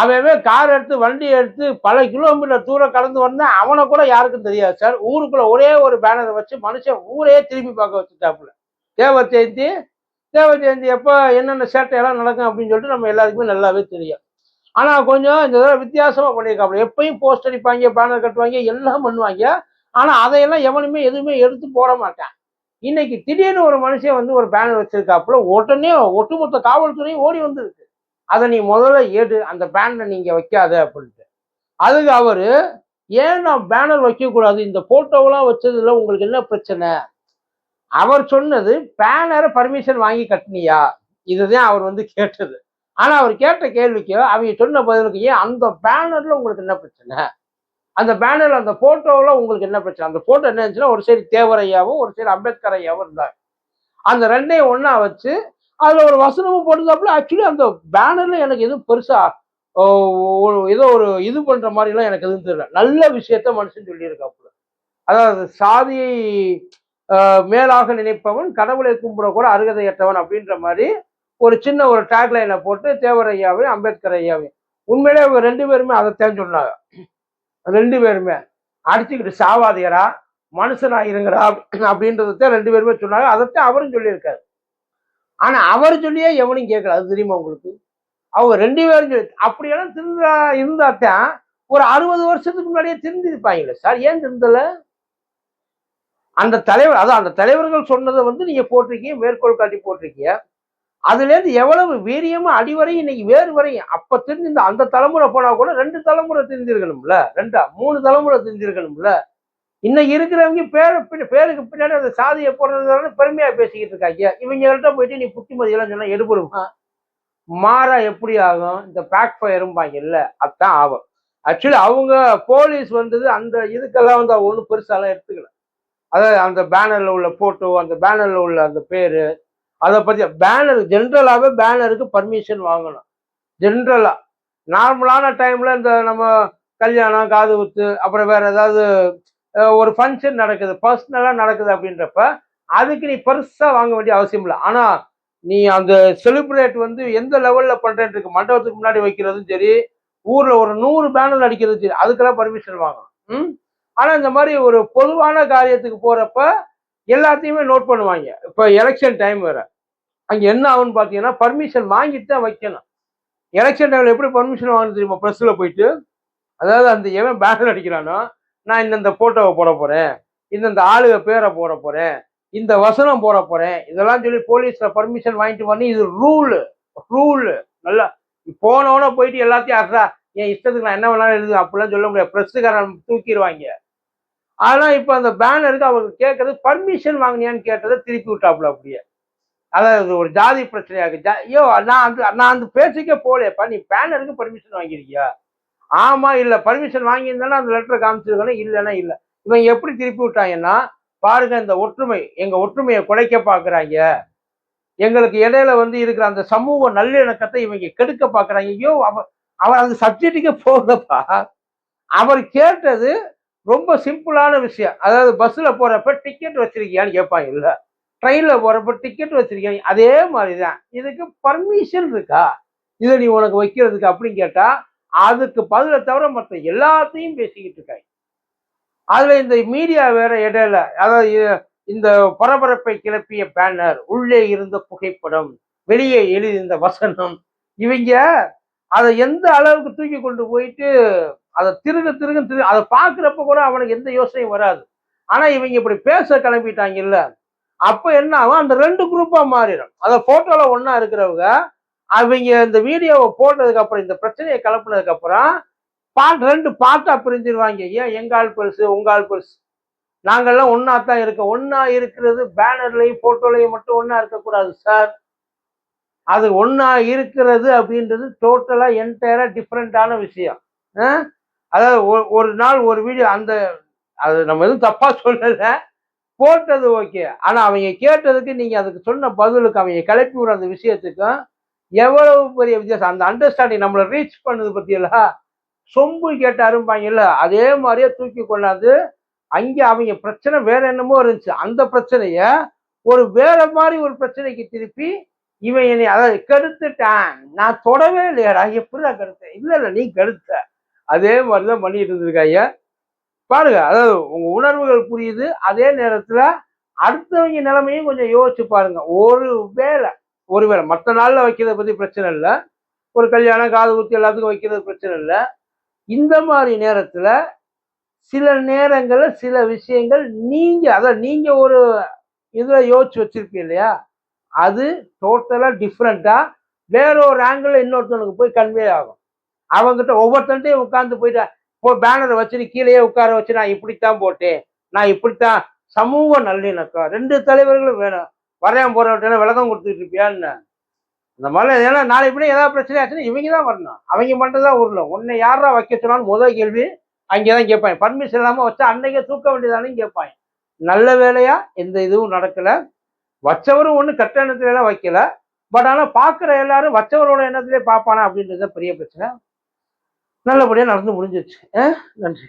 அவன் கார் எடுத்து வண்டி எடுத்து பல கிலோமீட்டர் தூரம் கடந்து வந்தேன் அவனை கூட யாருக்கும் தெரியாது சார் ஊருக்குள்ள ஒரே ஒரு பேனரை வச்சு மனுஷன் ஊரே திரும்பி பார்க்க வச்சுட்டாப்புல. தேவ ஜெயந்தி தேவ ஜெயந்தி எப்போ என்னென்ன சேட்டையெல்லாம் நடக்கும் அப்படின்னு சொல்லிட்டு நம்ம எல்லாருக்குமே நல்லாவே தெரியும். ஆனால் கொஞ்சம் இந்த தடவை வித்தியாசமாக பண்ணியிருக்காப்புல. எப்பயும் போஸ்ட் அடிப்பாங்க பேனர் கட்டுவாங்க எல்லாம் பண்ணுவாங்க. ஆனால் அதையெல்லாம் எவனுமே எதுவுமே எடுத்து போட மாட்டான். இன்னைக்கு திடீர்னு ஒரு மனுஷன் வந்து ஒரு பேனர் வச்சிருக்காப்புல உடனே ஒட்டுமொத்த காவல்துறையும் ஓடி வந்திருக்கு. அதை நீ முதல்ல ஏடு அந்த பேனரை நீங்கள் வைக்காத அப்படின்ட்டு. அதுக்கு அவர் ஏன் நான் பேனர் வைக்கக்கூடாது? இந்த ஃபோட்டோவெலாம் வச்சதில் உங்களுக்கு என்ன பிரச்சனை? அவர் சொன்னது பேனரை பர்மிஷன் வாங்கி கட்டினியா? இதுதான் அவர் வந்து கேட்டது. ஆனால் அவர் கேட்ட கேள்விக்கு அவங்க சொன்ன பதிலுக்கு ஏன் அந்த பேனரில் உங்களுக்கு என்ன பிரச்சனை? அந்த பேனரில் அந்த ஃபோட்டோவில் உங்களுக்கு என்ன பிரச்சனை? அந்த ஃபோட்டோ என்ன இருந்துச்சுன்னா ஒரு சைடு தேவரையாவும் ஒரு சைடு அம்பேத்கர் ஐயாவும் இருந்தார் அந்த ரெண்டையும் ஒன்றா வச்சு அதில் ஒரு வசனமும் போட்டிருந்தாப்புல ஆக்சுவலி அந்த பேனரில் எனக்கு எதுவும் பெருசாக ஒரு- ஏதோ ஒரு இது பண்ணுற மாதிரிலாம் எனக்கு எதுவும் தெரியல. நல்ல விஷயத்த மனுஷன் சொல்லியிருக்காப்புல. அதாவது சாதியை மேலாக நினைப்பவன் கடவுளை கும்பிட கூட அருகதையற்றவன் அப்படின்ற மாதிரி ஒரு சின்ன ஒரு டேக்லைனை போட்டு தேவர் ஐயாவையும் அம்பேத்கர் ஐயாவையும். உண்மையிலே அவங்க ரெண்டு பேருமே அதைத்தான் சொன்னாங்க. ரெண்டு பேருமே. அடிச்சுக்கிட்டு சாவாதியரா மனுஷனா இருங்கடா அப்படின்றதான் ரெண்டு பேருமே சொன்னாங்க. அதைத்தான் அவரும் சொல்லியிருக்காரு. ஆனா அவர் சொல்லியே எவனையும் கேட்கல. அது தெரியுமா உங்களுக்கு? அவங்க ரெண்டு பேரும் சொல்லி அப்படியெல்லாம் திருந்தா இருந்தாத்தான் ஒரு அறுபது வருஷத்துக்கு முன்னாடியே திருந்திருப்பாங்களே சார் ஏன் திருந்தல? அந்த தலைவர் அதான் அந்த தலைவர்கள் சொன்னதை வந்து நீங்க போட்டிருக்கீங்க மேற்கோள் காட்டி போட்டிருக்கீங்க. அதுல இருந்து எவ்வளவு வீரியமா அடிவரை இன்னைக்கு வேறு வரையும் அப்ப தெரிஞ்சு இந்த அந்த தலைமுறை போனா கூட ரெண்டு தலைமுறை தெரிஞ்சிருக்கணும்ல ரெண்டா மூணு தலைமுறை தெரிஞ்சிருக்கணும்ல இன்னைக்கு இருக்கிறவங்க பேரு பேருக்கு பின்னாடி அந்த சாதியை போடுறதுனால பெருமையா பேசிக்கிட்டு இருக்காங்க. இவங்கள்ட்ட போயிட்டு நீ புத்திமதி எல்லாம் சொன்னா எடுபடுமா. மாறா எப்படி ஆகும்? இந்த பேக் ஃபயரும்பாங்க இல்ல அதான் ஆகும் ஆக்சுவலி அவங்க போலீஸ் வந்தது அந்த இதுக்கெல்லாம் வந்து அவங்க ஒன்றும் பெருசாலாம் எடுத்துக்கல. அதாவது அந்த பேனர்ல உள்ள போட்டோ அந்த பேனர்ல உள்ள அந்த பேரு அதை பத்தி பேனர் ஜென்ரலாகவே பேனருக்கு பர்மிஷன் வாங்கணும். ஜென்ரலா நார்மலான டைம்ல இந்த நம்ம கல்யாணம் காது குத்து அப்புறம் வேற ஏதாவது ஒரு ஃபங்க்ஷன் நடக்குது பர்சனலாக நடக்குது அப்படின்றப்ப அதுக்கு நீ பெருசாக வாங்க வேண்டிய அவசியம் இல்லை. ஆனால் நீ அந்த செலிப்ரேட் வந்து எந்த லெவலில் பண்றேன்னு இருக்கு. மண்டபத்துக்கு முன்னாடி வைக்கிறதும் சரி ஊரில் ஒரு நூறு பேனர் அடிக்கிறதும் சரி அதுக்கெல்லாம் பர்மிஷன் வாங்கணும். ம்? ஆனால் இந்த மாதிரி ஒரு பொதுவான காரியத்துக்கு போகிறப்ப எல்லாத்தையுமே நோட் பண்ணுவாங்க. இப்போ எலெக்ஷன் டைம் வேற. அங்கே என்ன ஆகுன்னு பார்த்தீங்கன்னா பர்மிஷன் வாங்கிட்டு தான் வைக்கணும். எலெக்ஷன் டைமில் எப்படி பர்மிஷன் வாங்கணும் தெரியுமா? ப்ரெஸ்ஸில் போயிட்டு. அதாவது அந்த எவன் பேனர் அடிக்கிறானோ நான் இந்தந்த போட்டோவை போட போறேன் இந்தந்த ஆளுக பேரை போட போகிறேன் இந்த வசனம் போட போறேன் இதெல்லாம் சொல்லி போலீஸில் பர்மிஷன் வாங்கிட்டு பண்ணி இது ரூல் ரூல் நல்லா போனவன போயிட்டு எல்லாத்தையும் அசா என் இஷ்டத்துக்கு நான் என்ன வேணாலும் எழுது அப்படிலாம் சொல்ல முடியாது. ப்ரெஸ்ஸுக்காரன் தூக்கிடுவாங்க. ஆனா இப்போ அந்த பேனருக்கு அவங்க கேட்கறது பர்மிஷன் வாங்கினியான்னு கேட்டதை திருப்பி விட்டாப்புல அப்படியே. அதாவது ஒரு ஜாதி பிரச்சனையாக ஜா ஐயோ நான் அந்த நான் அந்த பேச்சுக்கே போலேப்பா நீ பேனருக்கு பர்மிஷன் வாங்கியிருக்கியா? ஆமா இல்ல பர்மிஷன் வாங்கியிருந்தாலும் அந்த லெட்டரை காமிச்சிருக்கணும் இல்லைன்னா இல்ல. இவன் எப்படி திருப்பி விட்டாங்கன்னா பாருங்க இந்த ஒற்றுமை எங்க ஒற்றுமையை குலைக்க பாக்குறாங்க எங்களுக்கு இடையில வந்து இருக்கிற அந்த சமூக நல்லிணக்கத்தை இவங்க கெடுக்க பாக்குறாங்க ஐயோ அவன் அவர் அந்த சப்ஜெக்டுக்கே போகலப்பா அவர் கேட்டது ரொம்ப சிம்பிளான விஷயம். அதாவது பஸ்ஸில் போகிறப்ப டிக்கெட் வச்சிருக்கியான்னு கேட்பாங்க இல்லை. ட்ரெயினில் போகிறப்ப டிக்கெட் வச்சிருக்கியா அதே மாதிரி தான் இதுக்கு பர்மிஷன் இருக்கா? இதை நீ உனக்கு வைக்கிறதுக்கு அப்படின்னு கேட்டால் அதுக்கு பதிலை தவிர மற்ற எல்லாத்தையும் பேசிக்கிட்டு இருக்காங்க. அதுல இந்த மீடியா வேற இடையில அதாவது இந்த பரபரப்பை கிளப்பிய பேனர் உள்ளே இருந்த புகைப்படம் வெளியே எழுதியிருந்த வசனம் இவங்க அதை எந்த அளவுக்கு தூக்கி கொண்டு போயிட்டு அதை திருக திருக திரு அதை பார்க்குறப்ப கூட அவனுக்கு எந்த யோசனையும் வராது. ஆனால் இவங்க இப்படி பேச கிளம்பிட்டாங்க அப்போ என்ன ஆகும்? அந்த ரெண்டு குரூப்பாக மாறிடும். அதை ஃபோட்டோவில் ஒன்றா இருக்கிறவங்க அவங்க இந்த வீடியோவை போட்டதுக்கு அப்புறம் இந்த பிரச்சனையை கிளப்புனதுக்கு அப்புறம் பாட் ரெண்டு பாட்டா பிரிஞ்சிருவாங்க. ஏன்? எங்கால் ஆள் பெருசு உங்கால் பெருசு. நாங்கெல்லாம் ஒன்னா தான் இருக்கோம். ஒன்னா இருக்கிறது பேனர்லையும் போட்டோலையும் மட்டும் ஒன்னா இருக்கக்கூடாது சார் அது ஒன்னா இருக்கிறது அப்படின்றது டோட்டலா என்டையரா டிஃப்ரெண்டான விஷயம். அதாவது ஒரு- ஒரு நாள் ஒரு வீடியோ அந்த அது நம்ம எதுவும் தப்பா சொல்லல. போட்டது ஓகே ஆனா அவங்க கேட்டதுக்கு நீங்க அதுக்கு சொன்ன பதிலுக்கு அவங்க கிளப்பி விடுற அந்த விஷயத்துக்கும் எவ்வளவு பெரிய வித்தியாசம்? அந்த அண்டர்ஸ்டாண்டிங் நம்மளை ரீச் பண்ணது பத்தியெல்லாம் சொம்பு கேட்டாரும்பாங்கல்ல அதே மாதிரியே தூக்கி கொண்டாந்து அங்கே அவங்க பிரச்சனை வேற என்னமோ இருந்துச்சு. அந்த பிரச்சனைய ஒரு வேற மாதிரி ஒரு பிரச்சனைக்கு திருப்பி இவன் என்னை அதாவது கெடுத்துட்டான். நான் தொடவே இல்லையாடா எப்படிடா கெடுத்தேன்? இல்ல இல்ல நீ கெடுத்த. அதே மாதிரிதான் பண்ணிட்டு இருந்திருக்காங்க பாருங்க அதாவது உங்க உணர்வுகள் புரியுது. அதே நேரத்துல அடுத்தவங்க நிலைமையும் கொஞ்சம் யோசிச்சு பாருங்க. ஒரு வேளை ஒருவேளை மற்ற நாளில் வைக்கிறத பற்றி பிரச்சனை இல்லை. ஒரு கல்யாணம் காது குத்தி எல்லாத்துக்கும் வைக்கிறது பிரச்சனை இல்லை. இந்த மாதிரி நேரத்தில் சில நேரங்களில் சில விஷயங்கள் நீங்கள் அதான் நீங்கள் ஒரு இதில் யோசிச்சு வச்சுருப்பீங்க இல்லையா? அது டோட்டலாக டிஃப்ரெண்ட்டாக வேற ஒரு ஆங்கிளில் இன்னொருத்தனுக்கு போய் கன்வே ஆகும். அவங்ககிட்ட ஒவ்வொருத்தன்ட்டையும் உட்காந்து போயிட்டு இப்போ பேனரை வச்சுட்டு கீழேயே உட்கார வச்சு நான் இப்படித்தான் போட்டேன். நான் இப்படித்தான் சமூக நல்லிணக்கம். ரெண்டு தலைவர்களும் வேணும். வரையான் போறவர்கிட்ட விளக்கம் கொடுத்துட்டு இருப்பியான்னு இந்த மாதிரி ஏன்னா நாளை இப்படி ஏதாவது பிரச்சனை ஆச்சுன்னா இவங்க தான் வரணும். அவங்க மட்டும் தான் உருளும் உன்னை யாரா வைக்க சொன்னாலும் முதல் கேள்வி அங்கே தான் கேட்பாங்க. பர்மிஷன் இல்லாமல் வச்சா அன்னைக்கே தூக்க வேண்டியதானு கேட்பாங்க. நல்ல வேலையா? எந்த இதுவும் நடக்கலை. வச்சவரும் ஒன்றும் கட்ட எண்ணத்துல எல்லாம் வைக்கல. பட் ஆனால் பார்க்குற எல்லாரும் வச்சவரோட எண்ணத்திலே பார்ப்பானா அப்படின்றது தான் பெரிய பிரச்சனை. நல்லபடியாக நடந்து முடிஞ்சிச்சு ஆ? நன்றி.